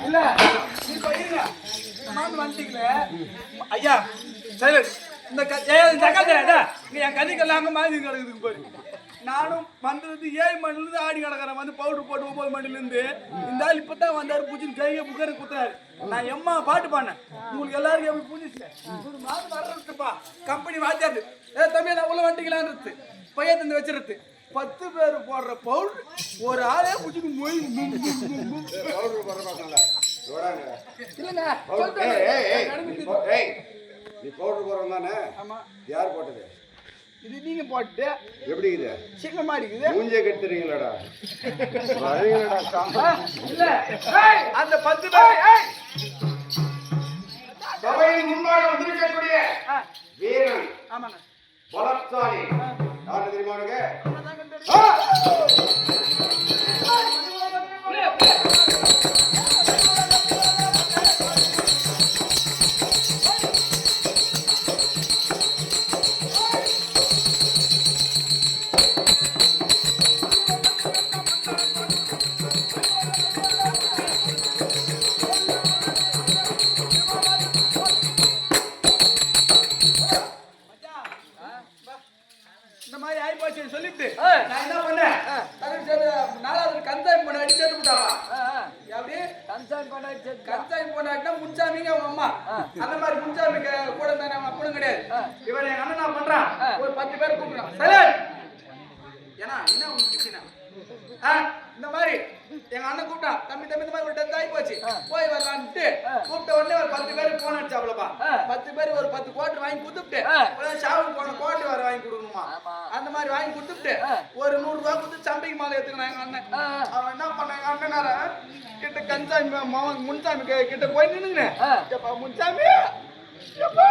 இல்ல இப்ப வந்துட்டீங்களே? ஐயா சைலண்ட் இந்த க- ஏய், இந்த அக்கா தெரியாதா என் கதிக்கெல்லாம் அங்க மாதிரி கிடக்குதுங்க பாரு நானும் வந்தது ஏழு மணிலேருந்து ஆடி கிடக்குறேன். வந்து பவுடர் போட்டு ஒன்பது மணில இந்த ஆள் இப்பதான் வந்தார் பூச்சின்னு கையை புக்கரை குத்துறாரு. நான் எம்மா பாட்டு பாடினேன். உங்களுக்கு எல்லாருக்கும் எப்படி புரிஞ்சிச்சு? ஒரு மாதம் வரப்பா கம்பெனி வாத்தியாரு ஏ தம்பி நான் உள்ள வந்துட்டீங்களான்றது. பையன் தந்து வச்சிருது பத்து பேர் போடுற பவுடர் ஒரு ஆளே புடிச்சுட்டு மொய். நீ போ- ஏய், நீ பவுடர் போடுறவன் தானே? ஆமா. யார் போட்டது? இது நீங்க போட்டு எப்படி இது சீக்கிரமா இருக்குது. மூஞ்சே கெடுத்துறீங்களாடா வரீங்களாடா இல்ல. ஏய், அந்த பத்து பேர். ஏய். சபையின் முன்பாக வந்திருக்கக்கூடிய வீரன் ஆமாங்க பலசாலி. யாரு தெரியும். இந்த மாதிரி ஆயி போச்சுன்னு சொல்லிட்டு நான் என்ன பண்ணேன்? நாலாவது கந்தாயம் பொண்ணாடி சேர்த்து விட்டாமா எப்படி? கந்தாயம் பொண்ணாட்டினா முன்சாமிங்க அவங்க அம்மா. அந்த மாதிரி முன்சாமிக்கு கூட தானே அவன் அப்பனும் கிடையாது. இவர் எங்க அண்ணன் என்ன பண்றான்? ஒரு பத்து பேர் கூப்பிடுறான். சரி ஏன்னா என்ன உங்களுக்கு இந்த மாதிரி எங்க அண்ணன் கூப்பிட்டான் தம்பி தம்பி மாதிரி ஒரு டெத் ஆகி போச்சு. போய் வரலான்ட்டு கூப்பிட்ட உடனே ஒரு பத்து பேருக்கு போன் அடிச்சாப்லப்பா பத்து பேர் ஒரு பத்து கோட்டர் வாங்கி கொடுத்துட்டு ஷாவுக்கு போன கோட்டர் வர வாங்கி கொடுக்கணுமா? அந்த மாதிரி வாங்கி கொடுத்துட்டு ஒரு நூறு ரூபாய் கொடுத்து சம்பைக்கு மாலை எடுத்துக்கணும் எங்க அண்ணன். அவன் என்ன பண்ண எங்க அண்ணனார கிட்ட கஞ்சாமி மவன் முன்சாமி கிட்ட போய் நின்னுங்க முன்சாமி? எப்பா?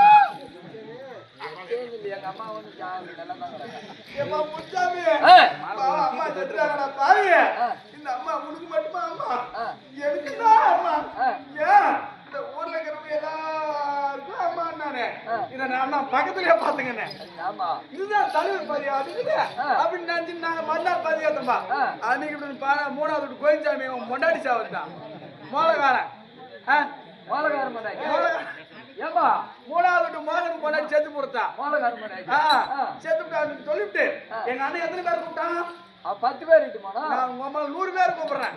ஏம்மா முன்சாமி? பாவம் அம்மா செத்துறாங்கடா பாவி. இந்த அம்மா உனக்கு மட்டுமா அம்மா எனக்குதா அம்மா ஏன் இந்த ஊர்ல இருக்கிறவங்க எல்லாருக்கும் அம்மா நானே இதை நான் பக்கத்துலயே பாத்துங்கண்ணே இதுதான் தலைவர் பாதியா அதுக்குது அப்படின்னு நினைச்சு நாங்க மறுநாள் பாதியாத்தம்பா அன்னைக்கு இப்படி பா- மூணாவது வீட்டு கோயின்சாமி அவன் பொண்டாடி சாவத்தான் மோளகாரன் ஆ? மோளகாரன். மூணாவது மோகன் பொண்டாடி செத்து போடுத்தான் ஆ, செத்து விட்டான்னு சொல்லிவிட்டு எங்க அண்ணன் எத்தனை பேர் கூப்பிட்டான்? பத்து பேர் இட்டுமாண்ணா நான் உங்க அம்மா நூறு பேர் கூப்பிடுறேன்.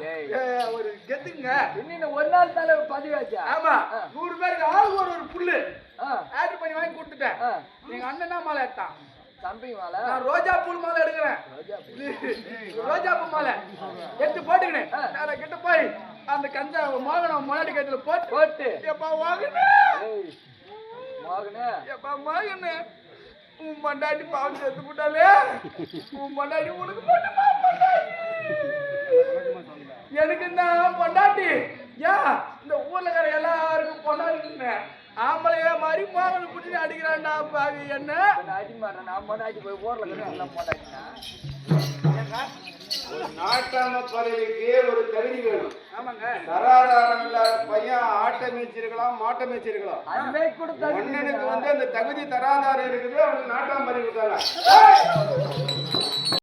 ஒரு கெத்துங்க இன்னும் ஒரு நாள் மேல பதிவாச்சா ஆமா. நூறு பேருக்கு ஆளுக்கு ஒரு ஒரு புல்லு. ஆ. எங்க அண்ணன் மாலை எடுத்தான். தம்பி மேல? நான் ரோஜா பூ மாலை எடுக்கிறேன். ரோஜா பூ. மாலை. எடுத்து போட்டுக்கினேன் நான் கிட்ட போய் அந்த கஞ்சா மோகனம் முன்னாடி கைத்துல போட்டு போட்டு. எப்பா வாங்கினே? மகனே எப்பா மகனே உன் பொண்டாட்டி பாவம் செத்து போட்டாலே உன் பொண்டாட்டி உனக்கு எனக்கு தான் பொண்டாட்டி ஏன் இந்த ஊர்ல இருக்கிற எல்லாருக்கும் பொண்டாட்டிங்க ஆம்பளைய மாதிரி மோகன் பிடிச்சி அடிக்கிறான்டா பாவி என்ன? நாட்டாம பறவைக்கு ஒரு தகுதி வேணும். ஆமாங்க. தராதாரம் இல்லாத பையன் ஆட்டை மேய்ச்சிருக்கலாம் மாட்டை மேய்ச்சிருக்கலாம் மன்னனுக்கு வந்து அந்த தகுதி தராதாரம் இருக்குது அவனுக்கு நாட்டாம பறவை கொடுத்தாங்க.